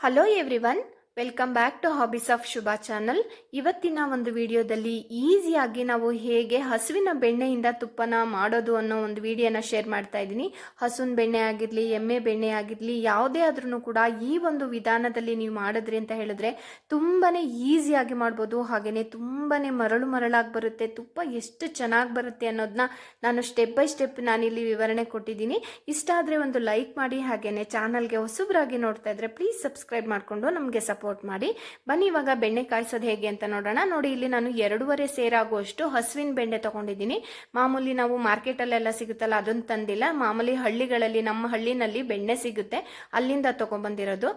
Hello everyone welcome back to hobbies of Shubha channel ಇವತ್ತಿನ ಒಂದು ವಿಡಿಯೋದಲ್ಲಿ ಈಸಿಯಾಗಿ ನಾವು ಹೇಗೆ ಹಸುವಿನ ಬೆಣ್ಣೆಯಿಂದ ತುಪ್ಪನ ಮಾಡೋದು ಅನ್ನೋ ಒಂದು ವಿಡಿಯೋನ ಶೇರ್ ಮಾಡ್ತಾ ಇದ್ದೀನಿ. ಹಸುವಿನ ಬೆಣ್ಣೆ ಆಗಿರಲಿ, ಎಮ್ಮೆ ಬೆಣ್ಣೆ ಆಗಿರಲಿ, ಯಾವುದೇ ಆದ್ರೂ ಕೂಡ ಈ ಒಂದು ವಿಧಾನದಲ್ಲಿ ನೀವು ಮಾಡಿದ್ರಿ ಅಂತ ಹೇಳಿದ್ರೆ ತುಂಬಾ ಈಸಿಯಾಗಿ ಮಾಡ್ಬೋದು. ಹಾಗೆಯೇ ತುಂಬಾ ಮರಳು ಮರಳಾಗಿ ಬರುತ್ತೆ, ತುಪ್ಪ ಎಷ್ಟು ಚೆನ್ನಾಗಿ ಬರುತ್ತೆ ಅನ್ನೋದನ್ನ ನಾನು ಸ್ಟೆಪ್ ಬೈ ಸ್ಟೆಪ್ ನಾನಿಲ್ಲಿ ವಿವರಣೆ ಕೊಟ್ಟಿದ್ದೀನಿ. ಇಷ್ಟ ಆದರೆ ಒಂದು ಲೈಕ್ ಮಾಡಿ ಹಾಗೆಯೇ ಚಾನಲ್ಗೆ ಹೊಸಬರಾಗಿ ನೋಡ್ತಾ ಇದ್ರೆ ಪ್ಲೀಸ್ ಸಬ್ಸ್ಕ್ರೈಬ್ ಮಾಡಿಕೊಂಡು ನಮಗೆ ಸಪೋರ್ಟ್ ಮಾಡಿ. ಬನ್ನಿ ಇವಾಗ ಬೆಣ್ಣೆ ಕಾಯಿಸೋದು ಹೇಗೆ ಅಂತ ನೋಡೋಣ. ನೋಡಿ, ಇಲ್ಲಿ ನಾನು ಎರಡೂವರೆ ಸೇರಾಗುವಷ್ಟು ಹಸುವಿನ ಬೆಣ್ಣೆ ತಗೊಂಡಿದ್ದೀನಿ. ಮಾಮೂಲಿ ನಾವು ಮಾರ್ಕೆಟಲ್ಲೆಲ್ಲ ಸಿಗುತ್ತಲ್ಲ ಅದನ್ನು ತಂದಿಲ್ಲ. ಮಾಮೂಲಿ ಹಳ್ಳಿಗಳಲ್ಲಿ, ನಮ್ಮ ಹಳ್ಳಿನಲ್ಲಿ ಬೆಣ್ಣೆ ಸಿಗುತ್ತೆ. ಅಲ್ಲಿಂದ ತಗೊಂಡ್ಬಂದಿರೋದು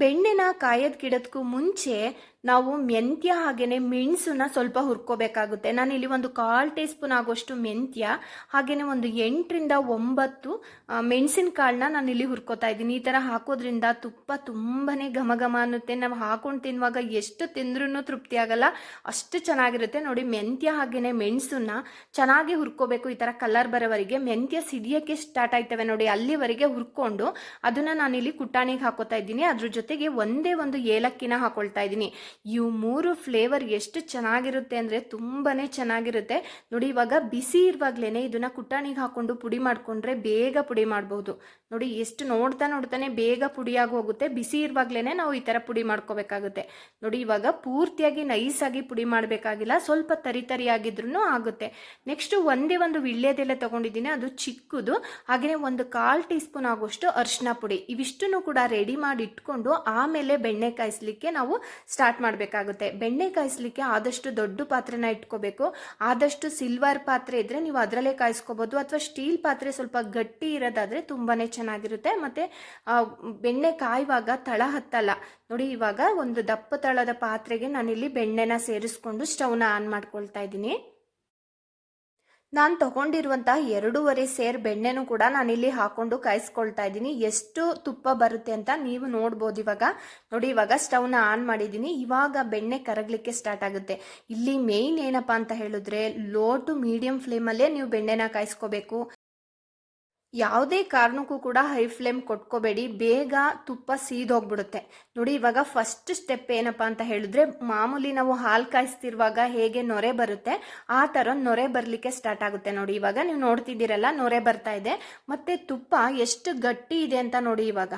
ಬೆಣ್ಣೆನ ಕಾಯೋದ್ ಗಿಡದಕ್ಕೂ ಮುಂಚೆ ನಾವು ಮೆಂತ್ಯ ಹಾಗೆಯೇ ಮೆಣಸನ್ನ ಸ್ವಲ್ಪ ಹುರ್ಕೋಬೇಕಾಗುತ್ತೆ. ನಾನು ಇಲ್ಲಿ ಒಂದು ಕಾಲು ಟೀ ಸ್ಪೂನ್ ಆಗೋಷ್ಟು ಮೆಂತ್ಯ ಹಾಗೆಯೇ ಒಂದು ಎಂಟರಿಂದ ಒಂಬತ್ತು ಮೆಣಸಿನಕಾಳನ್ನ ನಾನು ಇಲ್ಲಿ ಹುರ್ಕೋತಾ ಇದ್ದೀನಿ. ಈ ಥರ ಹಾಕೋದ್ರಿಂದ ತುಪ್ಪ ತುಂಬಾ ಘಮ ಘಮ ಅನ್ನುತ್ತೆ. ನಾವು ಹಾಕೊಂಡು ತಿನ್ನುವಾಗ ಎಷ್ಟು ತಿಂದ್ರೂ ತೃಪ್ತಿ ಆಗಲ್ಲ. ಅಷ್ಟು ಚೆನ್ನಾಗಿರುತ್ತೆ. ನೋಡಿ, ಮೆಂತ್ಯ ಹಾಗೆಯೇ ಮೆಣಸನ್ನ ಚೆನ್ನಾಗಿ ಹುರ್ಕೋಬೇಕು. ಈ ಥರ ಕಲರ್ ಬರೋವರೆಗೆ ಮೆಂತ್ಯ ಸಿಡಿಯೋಕ್ಕೆ ಸ್ಟಾರ್ಟ್ ಆಯ್ತವೆ ನೋಡಿ, ಅಲ್ಲಿವರೆಗೆ ಹುರ್ಕೊಂಡು ಅದನ್ನು ನಾನಿಲ್ಲಿ ಕುಟಾಣಿಗೆ ಹಾಕೋತಾ ಇದ್ದೀನಿ. ಅದ್ರ ಜೊತೆಗೆ ಒಂದೇ ಒಂದು ಏಲಕ್ಕಿನ ಹಾಕೊಳ್ತಾ ಇದ್ದೀನಿ. ಇವು ಮೂರು ಫ್ಲೇವರ್ ಎಷ್ಟು ಚೆನ್ನಾಗಿರುತ್ತೆ ಅಂದರೆ ತುಂಬಾ ಚೆನ್ನಾಗಿರುತ್ತೆ. ನೋಡಿ, ಇವಾಗ ಬಿಸಿ ಇರುವಾಗಲೇ ಇದನ್ನು ಕುಟಾಣಿಗೆ ಹಾಕೊಂಡು ಪುಡಿ ಮಾಡಿಕೊಂಡ್ರೆ ಬೇಗ ಪುಡಿ ಮಾಡ್ಬೋದು. ನೋಡಿ, ಎಷ್ಟು ನೋಡ್ತಾ ನೋಡ್ತಾನೆ ಬೇಗ ಪುಡಿಯಾಗಿ ಹೋಗುತ್ತೆ. ಬಿಸಿ ಇರುವಾಗಲೇ ನಾವು ಈ ಥರ ಪುಡಿ ಮಾಡ್ಕೋಬೇಕಾಗುತ್ತೆ. ನೋಡಿ, ಇವಾಗ ಪೂರ್ತಿಯಾಗಿ ನೈಸಾಗಿ ಪುಡಿ ಮಾಡಬೇಕಾಗಿಲ್ಲ. ಸ್ವಲ್ಪ ತರಿ ತರಿಯಾಗಿದ್ರೂ ಆಗುತ್ತೆ. ನೆಕ್ಸ್ಟ್ ಒಂದೇ ಒಂದು ವಿಳ್ಯದೆಲೆ ತಗೊಂಡಿದ್ದೀನಿ. ಅದು ಚಿಕ್ಕದು. ಹಾಗೆಯೇ ಒಂದು ಕಾಲು ಟೀ ಸ್ಪೂನ್ ಆಗುವಷ್ಟು ಅರಿಶಿನ ಪುಡಿ. ಇವಿಷ್ಟನ್ನು ಕೂಡ ರೆಡಿ ಮಾಡಿ ಇಟ್ಕೊಂಡು ಆಮೇಲೆ ಬೆಣ್ಣೆ ಕಾಯಿಸ್ಲಿಕ್ಕೆ ನಾವು ಸ್ಟಾರ್ಟ್ ಮಾಡಬೇಕಾಗುತ್ತೆ. ಬೆಣ್ಣೆ ಕಾಯಿಸ್ಲಿಕ್ಕೆ ಆದಷ್ಟು ದೊಡ್ಡ ಪಾತ್ರೆನ ಇಟ್ಕೋಬೇಕು. ಆದಷ್ಟು ಸಿಲ್ವರ್ ಪಾತ್ರೆ ಇದ್ರೆ ನೀವು ಅದರಲ್ಲೇ ಕಾಯಿಸ್ಕೋಬೋದು. ಅಥವಾ ಸ್ಟೀಲ್ ಪಾತ್ರೆ ಸ್ವಲ್ಪ ಗಟ್ಟಿ ಇರೋದಾದ್ರೆ ತುಂಬಾ ಚೆನ್ನಾಗಿರುತ್ತೆ. ಮತ್ತು ಬೆಣ್ಣೆ ಕಾಯುವಾಗ ತಳ ಹತ್ತಲ್ಲ. ನೋಡಿ, ಇವಾಗ ಒಂದು ದಪ್ಪ ತಳದ ಪಾತ್ರೆಗೆ ನಾನಿಲ್ಲಿ ಬೆಣ್ಣೆನ ಸೇರಿಸ್ಕೊಂಡು ಸ್ಟವ್ನ ಆನ್ ಮಾಡ್ಕೊಳ್ತಾ ಇದ್ದೀನಿ. ನಾನು ತಗೊಂಡಿರುವಂತಹ ಎರಡೂವರೆ ಸೇರ್ ಬೆಣ್ಣೆನೂ ಕೂಡ ನಾನು ಇಲ್ಲಿ ಹಾಕೊಂಡು ಕಾಯಿಸ್ಕೊಳ್ತಾ ಇದ್ದೀನಿ. ಎಷ್ಟು ತುಪ್ಪ ಬರುತ್ತೆ ಅಂತ ನೀವು ನೋಡ್ಬೋದು ಇವಾಗ. ನೋಡಿ, ಇವಾಗ ಸ್ಟವ್ನ ಆನ್ ಮಾಡಿದ್ದೀನಿ. ಇವಾಗ ಬೆಣ್ಣೆ ಕರಗಲಿಕ್ಕೆ ಸ್ಟಾರ್ಟ್ ಆಗುತ್ತೆ. ಇಲ್ಲಿ ಮೇಯ್ನ್ ಏನಪ್ಪ ಅಂತ ಹೇಳಿದ್ರೆ ಲೋ ಟು ಮೀಡಿಯಂ ಫ್ಲೇಮಲ್ಲೇ ನೀವು ಬೆಣ್ಣೆನ ಕಾಯಿಸ್ಕೋಬೇಕು. ಯಾವುದೇ ಕಾರಣಕ್ಕೂ ಕೂಡ ಹೈ ಫ್ಲೇಮ್ ಕೊಟ್ಕೋಬೇಡಿ. ಬೇಗ ತುಪ್ಪ ಸೀದೋಗ್ಬಿಡುತ್ತೆ ನೋಡಿ, ಇವಾಗ ಫಸ್ಟ್ ಸ್ಟೆಪ್ ಏನಪ್ಪ ಅಂತ ಹೇಳಿದ್ರೆ, ಮಾಮೂಲಿ ನಾವು ಹಾಲು ಕಾಯಿಸ್ತಿರುವಾಗ ಹೇಗೆ ನೊರೆ ಬರುತ್ತೆ, ಆ ಥರ ನೊರೆ ಬರಲಿಕ್ಕೆ ಸ್ಟಾರ್ಟ್ ಆಗುತ್ತೆ. ನೋಡಿ, ಇವಾಗ ನೀವು ನೋಡ್ತಿದ್ದೀರಲ್ಲ, ನೊರೆ ಬರ್ತಾ ಇದೆ. ಮತ್ತೆ ತುಪ್ಪ ಎಷ್ಟು ಗಟ್ಟಿ ಇದೆ ಅಂತ ನೋಡಿ ಇವಾಗ.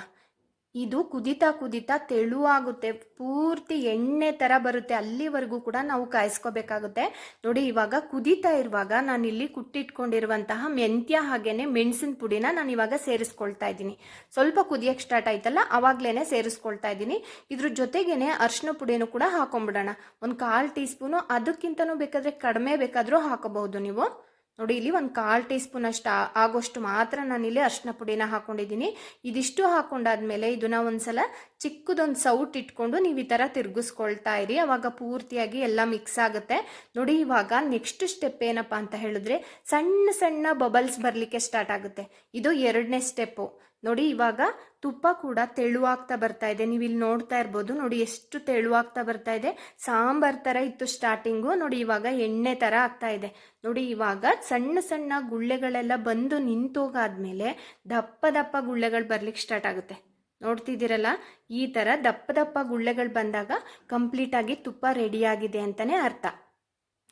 ಇದು ಕುದಿತಾ ಕುದಿತಾ ತೆಳುವಾಗುತ್ತೆ. ಪೂರ್ತಿ ಎಣ್ಣೆ ಥರ ಬರುತ್ತೆ. ಅಲ್ಲಿವರೆಗೂ ಕೂಡ ನಾವು ಕಾಯಿಸ್ಕೋಬೇಕಾಗುತ್ತೆ. ನೋಡಿ, ಇವಾಗ ಕುದಿತಾ ಇರುವಾಗ ನಾನಿಲ್ಲಿ ಕುಟ್ಟಿಟ್ಕೊಂಡಿರುವಂತಹ ಮೆಂತ್ಯ ಹಾಗೇನೆ ಮೆಣಸಿನ ಪುಡಿನ ನಾನು ಇವಾಗ ಸೇರಿಸ್ಕೊಳ್ತಾ ಇದ್ದೀನಿ. ಸ್ವಲ್ಪ ಕುದಿಯಕ್ಕೆ ಸ್ಟಾರ್ಟ್ ಆಯ್ತಲ್ಲ ಅವಾಗ್ಲೇ ಸೇರಿಸ್ಕೊಳ್ತಾ ಇದ್ದೀನಿ. ಇದ್ರ ಜೊತೆಗೇನೆ ಅರ್ಶಿನ ಪುಡಿನೂ ಕೂಡ ಹಾಕೊಂಡ್ಬಿಡೋಣ ಒಂದು ಕಾಲು ಟೀ ಸ್ಪೂನು ಅದಕ್ಕಿಂತನೂ ಬೇಕಾದರೆ ಕಡಿಮೆ ಬೇಕಾದರೂ ಹಾಕಬಹುದು ನೀವು. ನೋಡಿ, ಇಲ್ಲಿ ಒಂದು ಕಾಲು ಟೀ ಸ್ಪೂನ್ ಅಷ್ಟು ಆಗೋಷ್ಟು ಮಾತ್ರ ನಾನಿಲ್ಲಿ ಅರಿಶಿನ ಪುಡಿನ ಹಾಕೊಂಡಿದ್ದೀನಿ. ಇದಿಷ್ಟು ಹಾಕೊಂಡಾದ್ಮೇಲೆ ಇದನ್ನ ಒಂದ್ಸಲ ಚಿಕ್ಕದೊಂದು ಸೌಟ್ ಇಟ್ಕೊಂಡು ನೀವು ಈ ಥರ ತಿರುಗಿಸ್ಕೊಳ್ತಾ ಇರಿ. ಅವಾಗ ಪೂರ್ತಿಯಾಗಿ ಎಲ್ಲ ಮಿಕ್ಸ್ ಆಗುತ್ತೆ. ನೋಡಿ, ಇವಾಗ ನೆಕ್ಸ್ಟ್ ಸ್ಟೆಪ್ ಏನಪ್ಪ ಅಂತ ಹೇಳಿದ್ರೆ ಸಣ್ಣ ಸಣ್ಣ ಬಬಲ್ಸ್ ಬರಲಿಕ್ಕೆ ಸ್ಟಾರ್ಟ್ ಆಗುತ್ತೆ. ಇದು ಎರಡನೇ ಸ್ಟೆಪ್ಪು. ನೋಡಿ, ಇವಾಗ ತುಪ್ಪ ಕೂಡ ತೆಳುವಾಗ್ತಾ ಬರ್ತಾ ಇದೆ. ನೀವು ಇಲ್ಲಿ ನೋಡ್ತಾ ಇರ್ಬೋದು, ನೋಡಿ ಎಷ್ಟು ತೆಳುವಾಗ್ತಾ ಬರ್ತಾ ಇದೆ. ಸಾಂಬಾರ್ ಥರ ಇತ್ತು ಸ್ಟಾರ್ಟಿಂಗು ನೋಡಿ, ಇವಾಗ ಎಣ್ಣೆ ಥರ ಆಗ್ತಾ ಇದೆ. ನೋಡಿ, ಇವಾಗ ಸಣ್ಣ ಸಣ್ಣ ಗುಳ್ಳೆಗಳೆಲ್ಲ ಬಂದು ನಿಂತೋಗಾದ್ಮೇಲೆ ದಪ್ಪ ದಪ್ಪ ಗುಳ್ಳೆಗಳು ಬರ್ಲಿಕ್ಕೆ ಸ್ಟಾರ್ಟ್ ಆಗುತ್ತೆ. ನೋಡ್ತಿದ್ದೀರಲ್ಲ, ಈ ಥರ ದಪ್ಪ ದಪ್ಪ ಗುಳ್ಳೆಗಳು ಬಂದಾಗ ಕಂಪ್ಲೀಟಾಗಿ ತುಪ್ಪ ರೆಡಿಯಾಗಿದೆ ಅಂತಲೇ ಅರ್ಥ.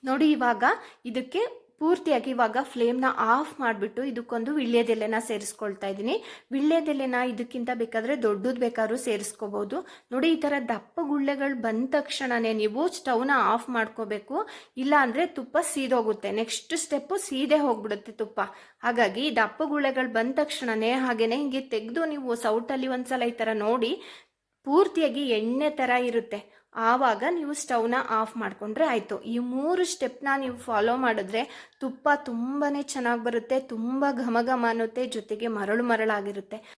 ನೋಡಿ, ಇವಾಗ ಇದಕ್ಕೆ ಪೂರ್ತಿಯಾಗಿ ಇವಾಗ ಫ್ಲೇಮ್ನ ಆಫ್ ಮಾಡಿಬಿಟ್ಟು ಇದಕ್ಕೊಂದು ವಿಳ್ಯದೆಲೆನ ಸೇರಿಸ್ಕೊಳ್ತಾ ಇದ್ದೀನಿ. ವಿಳ್ಯದೆಲೆನ ಇದಕ್ಕಿಂತ ಬೇಕಾದರೆ ದೊಡ್ಡದು ಬೇಕಾದ್ರೂ ಸೇರಿಸ್ಕೋಬೋದು. ನೋಡಿ, ಈ ಥರ ದಪ್ಪ ಗುಳ್ಳೆಗಳು ಬಂದ ತಕ್ಷಣನೇ ನೀವು ಸ್ಟವ್ನ ಆಫ್ ಮಾಡ್ಕೋಬೇಕು. ಇಲ್ಲ ಅಂದರೆ ತುಪ್ಪ ಸೀದೋಗುತ್ತೆ. ನೆಕ್ಸ್ಟ್ ಸ್ಟೆಪ್ಪು ಸೀದೇ ಹೋಗ್ಬಿಡುತ್ತೆ ತುಪ್ಪ. ಹಾಗಾಗಿ ದಪ್ಪ ಗುಳ್ಳೆಗಳು ಬಂದ ತಕ್ಷಣನೇ ಹಾಗೆಯೇ ಹಿಂಗೆ ತೆಗೆದು ನೀವು ಸೌಟಲ್ಲಿ ಒಂದ್ಸಲ ಈ ಥರ ನೋಡಿ, ಪೂರ್ತಿಯಾಗಿ ಎಣ್ಣೆ ಥರ ಇರುತ್ತೆ. ಆವಾಗ ನೀವು ಸ್ಟವ್ನ ಆಫ್ ಮಾಡಿಕೊಂಡ್ರೆ ಆಯಿತು. ಈ ಮೂರು ಸ್ಟೆಪ್ನ ನೀವು ಫಾಲೋ ಮಾಡಿದ್ರೆ ತುಪ್ಪ ತುಂಬಾ ಚೆನ್ನಾಗಿ ಬರುತ್ತೆ, ತುಂಬ ಘಮ ಘಮ ಅನ್ನುತ್ತೆ, ಜೊತೆಗೆ ಮರಳು ಮರಳಾಗಿರುತ್ತೆ.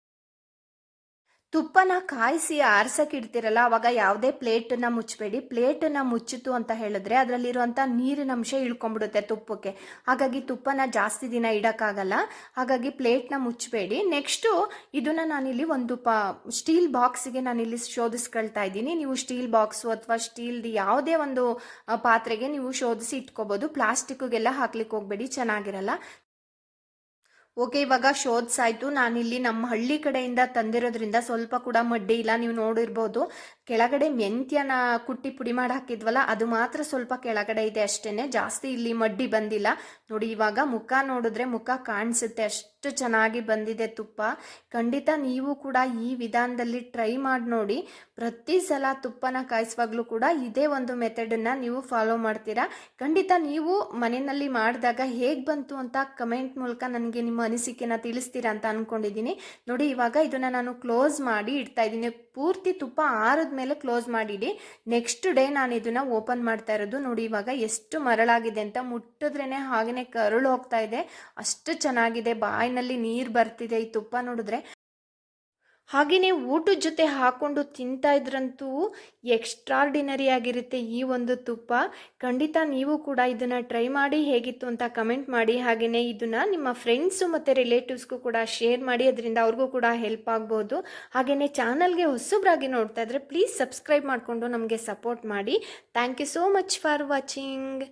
ತುಪ್ಪನ ಕಾಯಿಸಿ ಆರ್ಸಕ್ಕೆ ಇಡ್ತಿರಲ್ಲ, ಅವಾಗ ಯಾವುದೇ ಪ್ಲೇಟನ್ನ ಮುಚ್ಚಬೇಡಿ ಪ್ಲೇಟನ್ನ ಮುಚ್ಚಿತು ಅಂತ ಹೇಳಿದ್ರೆ ಅದರಲ್ಲಿರುವಂಥ ನೀರಿನ ಅಂಶ ಇಳ್ಕೊಂಡ್ಬಿಡುತ್ತೆ ತುಪ್ಪಕ್ಕೆ. ಹಾಗಾಗಿ ತುಪ್ಪನ ಜಾಸ್ತಿ ದಿನ ಇಡೋಕ್ಕಾಗಲ್ಲ. ಹಾಗಾಗಿ ಪ್ಲೇಟ್ನ ಮುಚ್ಚಬೇಡಿ ನೆಕ್ಸ್ಟು ಇದನ್ನು ನಾನಿಲ್ಲಿ ಒಂದು ಪ, ಸ್ಟೀಲ್ ಬಾಕ್ಸಿಗೆ ನಾನಿಲ್ಲಿ ಶೋಧಿಸ್ಕೊಳ್ತಾ ಇದ್ದೀನಿ. ನೀವು ಸ್ಟೀಲ್ ಬಾಕ್ಸು ಅಥವಾ ಸ್ಟೀಲ್ದು ಯಾವುದೇ ಒಂದು ಪಾತ್ರೆಗೆ ನೀವು ಶೋಧಿಸಿ ಇಟ್ಕೋಬೋದು. ಪ್ಲಾಸ್ಟಿಕ್ಗೆಲ್ಲ ಹಾಕ್ಲಿಕ್ಕೆ ಹೋಗಬೇಡಿ, ಚೆನ್ನಾಗಿರಲ್ಲ. ಓಕೆ, ಇವಾಗ ಶೋಧಿಸಾಯ್ತು ನಾನಿಲ್ಲಿ ನಮ್ಮ ಹಳ್ಳಿ ಕಡೆಯಿಂದ ತಂದಿರೋದ್ರಿಂದ ಸ್ವಲ್ಪ ಕೂಡ ಮಡ್ಡಿ ಇಲ್ಲ, ನೀವು ನೋಡಿರ್ಬೋದು. ಕೆಳಗಡೆ ಮೆಂತ್ಯನ ಕುಟ್ಟಿ ಪುಡಿ ಮಾಡಿ ಹಾಕಿದ್ವಲ್ಲ, ಅದು ಮಾತ್ರ ಸ್ವಲ್ಪ ಕೆಳಗಡೆ ಇದೆ ಅಷ್ಟೇನೆ. ಜಾಸ್ತಿ ಇಲ್ಲಿ ಮಡ್ಡಿ ಬಂದಿಲ್ಲ. ನೋಡಿ, ಇವಾಗ ಮುಖ ನೋಡಿದ್ರೆ ಮುಖ ಕಾಣಿಸುತ್ತೆ. ಅಷ್ಟು ಚೆನ್ನಾಗಿ ಬಂದಿದೆ ತುಪ್ಪ. ಖಂಡಿತ ನೀವು ಕೂಡ ಈ ವಿಧಾನದಲ್ಲಿ ಟ್ರೈ ಮಾಡಿ ನೋಡಿ. ಪ್ರತಿ ಸಲ ತುಪ್ಪನ ಕಾಯಿಸುವಾಗಲೂ ಕೂಡ ಇದೇ ಒಂದು ಮೆಥಡನ್ನು ನೀವು ಫಾಲೋ ಮಾಡ್ತೀರಾ? ಖಂಡಿತ ನೀವು ಮನೆಯಲ್ಲಿ ಮಾಡಿದಾಗ ಹೇಗೆ ಬಂತು ಅಂತ ಕಮೆಂಟ್ ಮೂಲಕ ನನಗೆ ನಿಮ್ಮ ಅನಿಸಿಕೆನ ತಿಳಿಸ್ತೀರಾ ಅಂತ ಅಂದ್ಕೊಂಡಿದ್ದೀನಿ ನೋಡಿ, ಇವಾಗ ಇದನ್ನು ನಾನು ಕ್ಲೋಸ್ ಮಾಡಿ ಇಡ್ತಾ ಇದ್ದೀನಿ. ಪೂರ್ತಿ ತುಪ್ಪ ಆರದ ಮೇಲೆ ಕ್ಲೋಸ್ ಮಾಡಿಡಿ. ನೆಕ್ಸ್ಟ್ ಡೇ ನಾನು ಇದನ್ನು ಓಪನ್ ಮಾಡ್ತಾ ಇರೋದು. ನೋಡಿ, ಇವಾಗ ಎಷ್ಟು ಮರಳಾಗಿದೆ ಅಂತ ಮುಟ್ಟಿದ್ರೇ ಹಾಗೆಯೇ ಕರುಳು ಹೋಗ್ತಾ ಇದೆ. ಅಷ್ಟು ಚೆನ್ನಾಗಿದೆ. ಬಾಯಿನಲ್ಲಿ ನೀರು ಬರ್ತಿದೆ ಈ ತುಪ್ಪ ನೋಡಿದ್ರೆ. ಹಾಗೆಯೇ ಊಟದ ಜೊತೆ ಹಾಕ್ಕೊಂಡು ತಿಂತಾ ಇದ್ರಂತೂ ಎಕ್ಸ್ಟ್ರಾರ್ಡಿನರಿ ಆಗಿರುತ್ತೆ ಈ ಒಂದು ತುಪ್ಪ. ಖಂಡಿತ ನೀವು ಕೂಡ ಇದನ್ನು ಟ್ರೈ ಮಾಡಿ ಹೇಗಿತ್ತು ಅಂತ ಕಮೆಂಟ್ ಮಾಡಿ. ಹಾಗೆಯೇ ಇದನ್ನು ನಿಮ್ಮ ಫ್ರೆಂಡ್ಸು ಮತ್ತು ರಿಲೇಟಿವ್ಸ್ಗೂ ಕೂಡ ಶೇರ್ ಮಾಡಿ. ಅದರಿಂದ ಅವ್ರಿಗೂ ಕೂಡ ಹೆಲ್ಪ್ ಆಗ್ಬೋದು. ಹಾಗೆಯೇ ಚಾನಲ್ಗೆ ಹೊಸಬ್ರಾಗಿ ನೋಡ್ತಾ ಇದ್ರೆ ಪ್ಲೀಸ್ ಸಬ್ಸ್ಕ್ರೈಬ್ ಮಾಡಿಕೊಂಡು ನಮಗೆ ಸಪೋರ್ಟ್ ಮಾಡಿ. Thank you so much for watching